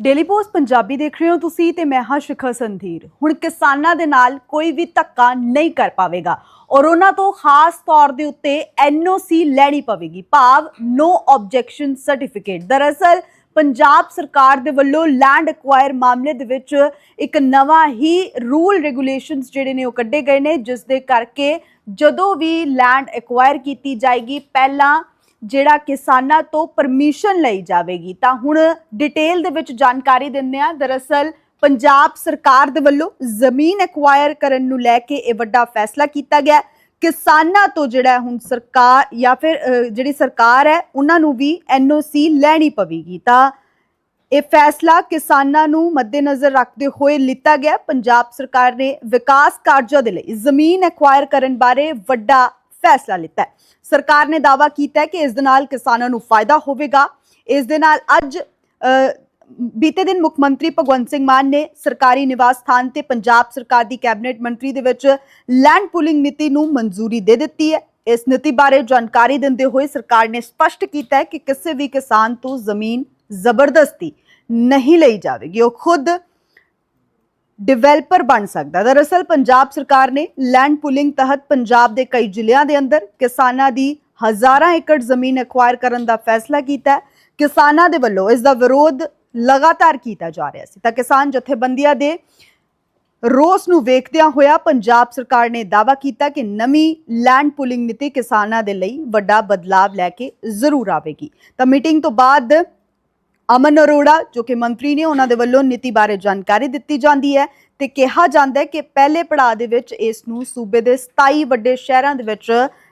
Daily post Punjabi ਦੇਖ ਰਹੇ ਹੋ ਤੁਸੀਂ ਤੇ ਮੈਂ ਹਾਂ ਸ਼ਿਖਾ ਸੰਧੀਰ। ਹੁਣ ਕਿਸਾਨਾਂ ਦੇ ਨਾਲ ਕੋਈ ਵੀ ਧੱਕਾ ਨਹੀਂ ਕਰ ਪਾਵੇਗਾ ਔਰ ਉਹਨਾਂ ਤੋਂ ਖਾਸ ਤੌਰ ਦੇ ਉੱਤੇ ਐਨਓਸੀ ਲੈਣੀ ਪਵੇਗੀ। ਭਾਵ ਨੋ ਆਬਜੈਕਸ਼ਨ ਸਰਟੀਫਿਕੇਟ ਦਰਅਸਲ ਪੰਜਾਬ ਸਰਕਾਰ ਦੇ ਵੱਲੋਂ ਲੈਂਡ ਐਕਵਾਇਰ ਮਾਮਲੇ ਦੇ ਵਿੱਚ ਇੱਕ ਨਵਾਂ ਹੀ ਰੂਲ ਰੈਗੂਲੇਸ਼ਨਸ ਜਿਹੜੇ ਨੇ ਉਹ ਕੱਢੇ ਗਏ ਨੇ, ਜਿਸ ਦੇ ਕਰਕੇ ਜਦੋਂ ਵੀ ਲੈਂਡ ਐਕਵਾਇਰ ਕੀਤੀ ਜਾਏਗੀ, ਪਹਿਲਾਂ ਜਿਹੜਾ ਕਿਸਾਨਾਂ ਤੋਂ ਪਰਮਿਸ਼ਨ ਲਈ ਜਾਵੇਗੀ। ਤਾਂ ਹੁਣ ਡਿਟੇਲ ਦੇ ਵਿੱਚ ਜਾਣਕਾਰੀ ਦਿੰਦੇ ਆ ਦਰਅਸਲ ਪੰਜਾਬ ਸਰਕਾਰ ਦੇ ਵੱਲੋਂ ਜ਼ਮੀਨ ਐਕਵਾਇਰ ਕਰਨ ਨੂੰ ਲੈ ਕੇ ਇਹ ਵੱਡਾ ਫੈਸਲਾ ਕੀਤਾ ਗਿਆ। ਕਿਸਾਨਾਂ ਤੋਂ ਜਿਹੜਾ ਹੁਣ ਸਰਕਾਰ ਜਾਂ ਫਿਰ ਜਿਹੜੀ ਸਰਕਾਰ ਹੈ, ਉਹਨਾਂ ਨੂੰ ਵੀ ਐਨਓਸੀ ਲੈਣੀ ਪਵੇਗੀ। ਤਾਂ ਇਹ ਫੈਸਲਾ ਕਿਸਾਨਾਂ ਨੂੰ ਮੱਦੇਨਜ਼ਰ ਰੱਖਦੇ ਹੋਏ ਲਿੱਤਾ ਗਿਆ। ਪੰਜਾਬ ਸਰਕਾਰ ਨੇ ਵਿਕਾਸ ਕਾਰਜਾਂ ਦੇ ਲਈ ਜ਼ਮੀਨ ਐਕਵਾਇਰ ਕਰਨ ਬਾਰੇ ਵੱਡਾ ਫੈਸਲਾ ਲਿੱਤਾ ਹੈ। ਸਰਕਾਰ ਨੇ ਦਾਅਵਾ ਕੀਤਾ ਹੈ ਕਿ ਇਸ ਦੇ ਨਾਲ ਕਿਸਾਨਾਂ ਨੂੰ ਫਾਇਦਾ ਹੋਵੇਗਾ। ਇਸ ਦੇ ਨਾਲ ਅੱਜ ਬੀਤੇ ਦਿਨ ਮੁੱਖ ਮੰਤਰੀ ਭਗਵੰਤ ਸਿੰਘ ਮਾਨ ਨੇ ਸਰਕਾਰੀ ਨਿਵਾਸ ਸਥਾਨ ਤੇ ਪੰਜਾਬ ਸਰਕਾਰ ਦੀ ਕੈਬਨਿਟ ਮੰਤਰੀ ਦੇ ਵਿੱਚ ਲੈਂਡ ਪੁਲਿੰਗ ਨੀਤੀ ਨੂੰ ਮਨਜ਼ੂਰੀ ਦੇ ਦਿੱਤੀ ਹੈ। ਇਸ ਨੀਤੀ ਬਾਰੇ ਜਾਣਕਾਰੀ ਦਿੰਦੇ ਹੋਏ ਸਰਕਾਰ ਨੇ ਸਪਸ਼ਟ ਕੀਤਾ ਹੈ ਕਿ ਕਿਸੇ ਵੀ ਕਿਸਾਨ ਤੋਂ ਜ਼ਮੀਨ ਜ਼ਬਰਦਸਤੀ ਨਹੀਂ ਲਈ ਜਾਵੇਗੀ। ਉਹ ਖੁਦ ਡਿਵੈਲਪਰ ਬਣ ਸਕਦਾ। ਦਰਅਸਲ ਪੰਜਾਬ ਸਰਕਾਰ ਨੇ ਲੈਂਡ ਪੁਲਿੰਗ ਤਹਿਤ ਪੰਜਾਬ ਦੇ ਕਈ ਜ਼ਿਲ੍ਹਿਆਂ ਦੇ ਅੰਦਰ ਕਿਸਾਨਾਂ ਦੀ ਹਜ਼ਾਰਾਂ ਏਕੜ ਜ਼ਮੀਨ ਐਕਵਾਇਰ ਕਰਨ ਦਾ ਫੈਸਲਾ ਕੀਤਾ ਹੈ। ਕਿਸਾਨਾਂ ਦੇ ਵੱਲੋਂ ਇਸ ਦਾ ਵਿਰੋਧ ਲਗਾਤਾਰ ਕੀਤਾ ਜਾ ਰਿਹਾ ਸੀ। ਤਾਂ ਕਿਸਾਨ ਜਥੇਬੰਦੀਆਂ ਦੇ ਰੋਸ ਨੂੰ ਵੇਖਦਿਆਂ ਹੋਇਆ ਪੰਜਾਬ ਸਰਕਾਰ ਨੇ ਦਾਅਵਾ ਕੀਤਾ ਕਿ ਨਵੀਂ ਲੈਂਡ ਪੁਲਿੰਗ ਨੀਤੀ ਕਿਸਾਨਾਂ ਦੇ ਲਈ ਵੱਡਾ ਬਦਲਾਵ ਲੈ ਕੇ ਜ਼ਰੂਰ ਆਵੇਗੀ। ਤਾਂ ਮੀਟਿੰਗ ਤੋਂ ਬਾਅਦ ਅਮਨ ਅਰੋੜਾ, ਜੋ ਕਿ ਮੰਤਰੀ ਨੇ ਉਹਨਾਂ ਦੇ ਵੱਲੋਂ ਨੀਤੀ ਬਾਰੇ ਜਾਣਕਾਰੀ ਦਿੱਤੀ ਜਾਂਦੀ ਹੈ ਤੇ ਕਿਹਾ ਜਾਂਦਾ ਹੈ ਕਿ ਪਹਿਲੇ ਪੜਾਅ ਦੇ ਵਿੱਚ ਇਸ ਨੂੰ ਸੂਬੇ ਦੇ 27 ਵੱਡੇ ਸ਼ਹਿਰਾਂ ਦੇ ਵਿੱਚ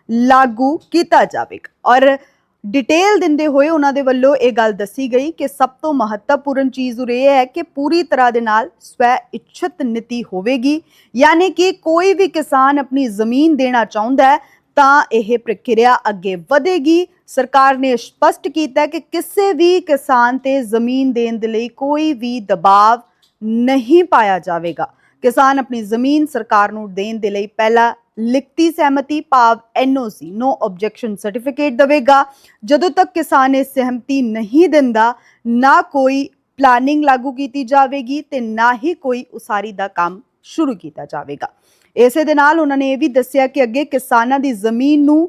ਲਾਗੂ ਕੀਤਾ ਜਾਵੇਗਾ। ਔਰ ਡਿਟੇਲ ਦਿੰਦੇ ਹੋਏ ਉਹਨਾਂ ਦੇ ਵੱਲੋਂ ਇਹ ਗੱਲ ਦੱਸੀ ਗਈ ਕਿ ਸਭ ਤੋਂ ਮਹੱਤਵਪੂਰਨ ਚੀਜ਼ ਉਰੇ ਇਹ ਹੈ ਕਿ ਪੂਰੀ ਤਰ੍ਹਾਂ ਦੇ ਨਾਲ ਸਵੈ ਇੱਛਤ ਨੀਤੀ ਹੋਵੇਗੀ। ਯਾਨੀ ਕਿ ਕੋਈ ਵੀ ਕਿਸਾਨ ਆਪਣੀ ਜ਼ਮੀਨ ਦੇਣਾ ਚਾਹੁੰਦਾ ਹੈ ਤਾਂ ਇਹ ਪ੍ਰਕਿਰਿਆ ਅੱਗੇ ਵਧੇਗੀ। ਸਰਕਾਰ ਨੇ ਸਪਸ਼ਟ ਕੀਤਾ ਕਿ ਕਿਸੇ ਵੀ ਕਿਸਾਨ ਤੇ ਜ਼ਮੀਨ ਦੇਣ ਦੇ ਲਈ ਕੋਈ ਵੀ ਦਬਾਅ ਨਹੀਂ ਪਾਇਆ ਜਾਵੇਗਾ। ਕਿਸਾਨ ਆਪਣੀ ਜ਼ਮੀਨ ਸਰਕਾਰ ਨੂੰ ਦੇਣ ਦੇ ਲਈ ਪਹਿਲਾਂ ਲਿਖਤੀ ਸਹਿਮਤੀ ਭਾਵ ਐਨਓਸੀ ਨੋ ਆਬਜੈਕਸ਼ਨ ਸਰਟੀਫਿਕੇਟ ਦੇਵੇਗਾ। ਜਦੋਂ ਤੱਕ ਕਿਸਾਨ ਇਹ ਸਹਿਮਤੀ ਨਹੀਂ ਦਿੰਦਾ, ਨਾ ਕੋਈ ਪਲਾਨਿੰਗ ਲਾਗੂ ਕੀਤੀ ਜਾਵੇਗੀ ਤੇ ਨਾ ਹੀ ਕੋਈ ਉਸਾਰੀ ਦਾ ਕੰਮ ਸ਼ੁਰੂ ਕੀਤਾ ਜਾਵੇਗਾ। ਇਸੇ ਦੇ ਨਾਲ ਉਹਨਾਂ ਨੇ ਇਹ ਵੀ ਦੱਸਿਆ ਕਿ ਅੱਗੇ ਕਿਸਾਨਾਂ ਦੀ ਜ਼ਮੀਨ ਨੂੰ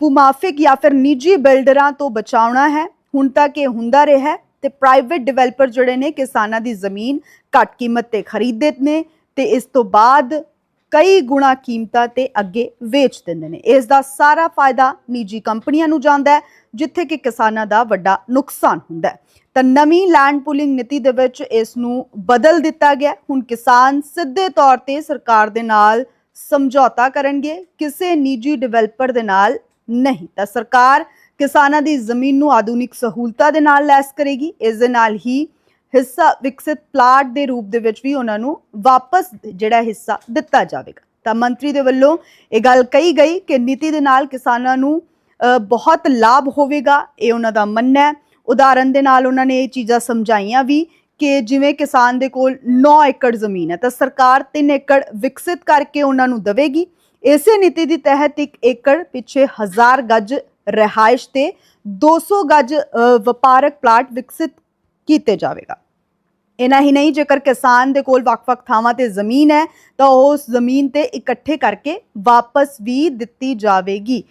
ਭੂਮਾਫਿਕ ਜਾਂ ਫਿਰ ਨਿੱਜੀ ਬਿਲਡਰਾਂ ਤੋਂ ਬਚਾਉਣਾ ਹੈ। ਹੁਣ ਤੱਕ ਇਹ ਹੁੰਦਾ ਰਿਹਾ ਹੈ ਤੇ ਪ੍ਰਾਈਵੇਟ ਡਿਵੈਲਪਰ ਜਿਹੜੇ ਨੇ ਕਿਸਾਨਾਂ ਦੀ ਜ਼ਮੀਨ ਘੱਟ ਕੀਮਤ ਤੇ ਖਰੀਦਦੇ ਨੇ ਤੇ ਇਸ ਤੋਂ ਬਾਅਦ ਕਈ ਗੁਣਾ ਕੀਮਤਾਂ ਤੇ ਅੱਗੇ ਵੇਚ ਦਿੰਦੇ ਨੇ। ਇਸ ਦਾ ਸਾਰਾ ਫਾਇਦਾ ਨਿੱਜੀ ਕੰਪਨੀਆਂ ਨੂੰ ਜਾਂਦਾ ਹੈ, ਜਿੱਥੇ ਕਿ ਕਿਸਾਨਾਂ ਦਾ ਵੱਡਾ ਨੁਕਸਾਨ ਹੁੰਦਾ ਹੈ। ਤਾਂ ਨਵੀਂ ਲੈਂਡ ਪੁਲਿੰਗ ਨੀਤੀ ਦੇ ਵਿੱਚ ਇਸ ਨੂੰ ਬਦਲ ਦਿੱਤਾ ਗਿਆ। ਹੁਣ ਕਿਸਾਨ ਸਿੱਧੇ ਤੌਰ ਤੇ ਸਰਕਾਰ ਦੇ ਨਾਲ ਸਮਝੌਤਾ ਕਰਨਗੇ, ਕਿਸੇ ਨਿੱਜੀ ਡਿਵੈਲਪਰ ਦੇ ਨਾਲ ਨਹੀਂ। ਤਾਂ ਸਰਕਾਰ ਕਿਸਾਨਾਂ ਦੀ ਜ਼ਮੀਨ ਨੂੰ ਆਧੁਨਿਕ ਸਹੂਲਤਾਂ ਦੇ ਨਾਲ ਲੈਸ ਕਰੇਗੀ, ਇਸ ਦੇ ਨਾਲ ਹੀ ਹਿੱਸਾ, ਵਿਕਸਿਤ ਪਲਾਟ ਦੇ ਰੂਪ ਦੇ ਵਿੱਚ ਵੀ ਉਹਨਾਂ ਨੂੰ ਵਾਪਸ ਜਿਹੜਾ ਹਿੱਸਾ ਦਿੱਤਾ ਜਾਵੇਗਾ। ਤਾਂ ਮੰਤਰੀ ਦੇ ਵੱਲੋਂ ਇਹ ਗੱਲ ਕਹੀ ਗਈ ਕਿ ਨੀਤੀ ਦੇ ਨਾਲ ਕਿਸਾਨਾਂ ਨੂੰ ਬਹੁਤ ਲਾਭ ਹੋਵੇਗਾ, ਇਹ ਉਹਨਾਂ ਦਾ ਮੰਨਣਾ ਹੈ। ਉਦਾਹਰਨ ਦੇ ਨਾਲ ਉਹਨਾਂ ਨੇ ਇਹ ਚੀਜ਼ਾਂ ਸਮਝਾਈਆਂ ਵੀ ਕਿ ਜਿਵੇਂ ਕਿਸਾਨ ਦੇ ਕੋਲ 9 ਏਕੜ ਜ਼ਮੀਨ ਹੈ ਤਾਂ ਸਰਕਾਰ 3 ਏਕੜ ਵਿਕਸਿਤ ਕਰਕੇ ਉਹਨਾਂ ਨੂੰ ਦੇਵੇਗੀ। ਇਸੇ ਨੀਤੀ ਦੇ ਤਹਿਤ 1 ਏਕੜ ਪਿੱਛੇ 1000 ਗੱਜ ਰਿਹਾਇਸ਼ ਤੇ 200 ਗੱਜ ਅ, ਵਪਾਰਕ ਪਲਾਟ ਵਿਕਸਿਤ ਕੀਤੇ ਜਾਵੇਗਾ। ਇਨਾ ਹੀ ਨਹੀਂ ਜੇਕਰ ਕਿਸਾਨ ਦੇ ਕੋਲ ਵੱਖ-ਵੱਖ ਥਾਵਾਂ ਤੇ ਜ਼ਮੀਨ ਹੈ ਤਾਂ ਉਹ ਉਸ ਜ਼ਮੀਨ ਤੇ ਇਕੱਠੇ ਕਰਕੇ ਵਾਪਸ ਵੀ ਦਿੱਤੀ ਜਾਵੇਗੀ।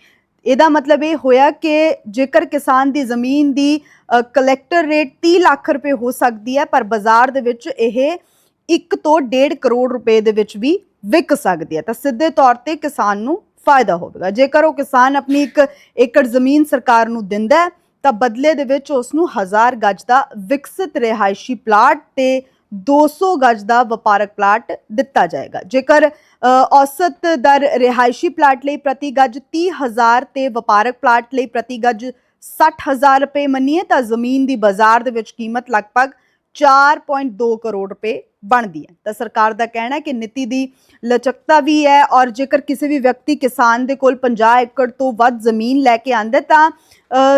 ਇਹਦਾ ਮਤਲਬ ਇਹ ਹੋਇਆ ਕਿ ਜੇਕਰ ਕਿਸਾਨ ਦੀ ਜ਼ਮੀਨ ਦੀ ਕਲੈਕਟਰ ਰੇਟ 30 ਲੱਖ ਰੁਪਏ ਹੋ ਸਕਦੀ ਹੈ, ਪਰ ਬਾਜ਼ਾਰ ਦੇ ਵਿੱਚ ਇਹ 1 ਤੋਂ 1.5 ਕਰੋੜ ਰੁਪਏ ਦੇ ਵਿੱਚ ਵੀ ਵਿਕ ਸਕਦੀ ਹੈ। ਤਾਂ ਸਿੱਧੇ ਤੌਰ ਤੇ ਕਿਸਾਨ ਨੂੰ ਫਾਇਦਾ ਹੋਵੇਗਾ। ਜੇਕਰ ਉਹ ਕਿਸਾਨ ਆਪਣੀ ਇੱਕ ਏਕੜ ਜ਼ਮੀਨ ਸਰਕਾਰ ਨੂੰ ਦਿੰਦਾ ਹੈ, ਤਾਂ ਬਦਲੇ ਦੇ ਵਿੱਚ ਉਸ ਨੂੰ 1000 ਗੱਜ ਦਾ ਵਿਕਸਿਤ ਰਿਹਾਇਸ਼ੀ ਪਲਾਟ ਤੇ 200 ਗਜ਼ ਦਾ ਵਪਾਰਕ ਪਲਾਟ ਦਿੱਤਾ ਜਾਏਗਾ। ਜੇਕਰ ਔਸਤ ਦਰ ਰਿਹਾਇਸ਼ੀ ਪਲਾਟ ਲਈ ਪ੍ਰਤੀ ਗੱਜ 30000 ਤੇ ਵਪਾਰਕ ਪਲਾਟ ਲਈ ਪ੍ਰਤੀ ਗੱਜ 60000 ਰੁਪਏ ਮੰਨੀਏ, ਤਾਂ ਜ਼ਮੀਨ ਦੀ ਬਾਜ਼ਾਰ ਦੇ ਵਿੱਚ ਕੀਮਤ ਲਗਭਗ 4.2 ਕਰੋੜ ਰੁਪਏ ਬਣਦੀ ਹੈ। ਤਾਂ ਸਰਕਾਰ ਦਾ ਕਹਿਣਾ ਹੈ ਕਿ ਨੀਤੀ ਦੀ ਲਚਕਤਾ ਵੀ ਹੈ ਔਰ ਜੇਕਰ ਕਿਸੇ ਵੀ ਵਿਅਕਤੀ ਕਿਸਾਨ ਦੇ ਕੋਲ 50 ਏਕੜ ਤੋਂ ਵੱਧ ਜ਼ਮੀਨ ਲੈ ਕੇ ਆਂਦਾ ਤਾਂ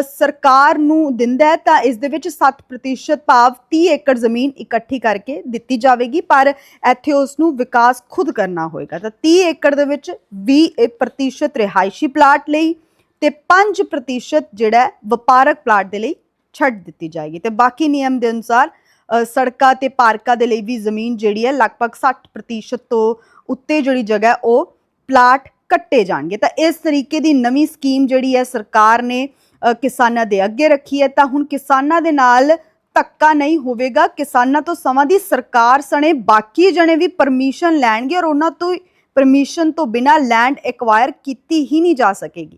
ਸਰਕਾਰ ਨੂੰ ਦਿੰਦਾ ਤਾਂ ਇਸ ਦੇ ਵਿੱਚ 60% ਭਾਵ 30 ਏਕੜ ਜ਼ਮੀਨ ਇਕੱਠੀ ਕਰਕੇ ਦਿੱਤੀ ਜਾਵੇਗੀ, ਪਰ ਇੱਥੇ ਉਸ ਨੂੰ ਵਿਕਾਸ ਖੁਦ ਕਰਨਾ ਹੋਏਗਾ। ਤਾਂ 30 ਏਕੜ ਦੇ ਵਿੱਚ 20% ਰਿਹਾਇਸ਼ੀ ਪਲਾਟ ਲਈ ਤੇ 5% ਜਿਹੜਾ ਵਪਾਰਕ ਪਲਾਟ ਦੇ ਲਈ ਛੱਡ ਦਿੱਤੀ ਜਾਏਗੀ। ਤੇ ਬਾਕੀ ਨਿਯਮ ਦੇ ਅਨੁਸਾਰ ਸੜਕਾਂ ਤੇ ਪਾਰਕਾਂ ਦੇ ਲਈ ਵੀ ਜ਼ਮੀਨ ਜਿਹੜੀ ਹੈ ਲਗਭਗ 60% ਤੋਂ ਉੱਤੇ ਜਿਹੜੀ ਜਗ੍ਹਾ ਉਹ ਪਲਾਟ ਕੱਟੇ ਜਾਣਗੇ। ਤਾਂ ਇਸ ਤਰੀਕੇ ਦੀ ਨਵੀਂ ਸਕੀਮ ਜਿਹੜੀ ਹੈ, ਸਰਕਾਰ ਨੇ ਕਿਸਾਨਾਂ ਦੇ ਅੱਗੇ ਰੱਖੀ ਹੈ। ਤਾਂ ਹੁਣ ਕਿਸਾਨਾਂ ਦੇ ਨਾਲ ਧੱਕਾ ਨਹੀਂ ਹੋਵੇਗਾ। ਕਿਸਾਨਾਂ ਤੋਂ ਸਮਾਂ ਦੀ ਸਰਕਾਰ ਸਣੇ ਬਾਕੀ ਜਣੇ ਵੀ ਪਰਮਿਸ਼ਨ ਲੈਣਗੇ ਔਰ ਉਹਨਾਂ ਤੋਂ ਪਰਮਿਸ਼ਨ ਤੋਂ ਬਿਨਾ ਲੈਂਡ ਐਕਵਾਇਰ ਕੀਤੀ ਹੀ ਨਹੀਂ ਜਾ ਸਕੇਗੀ।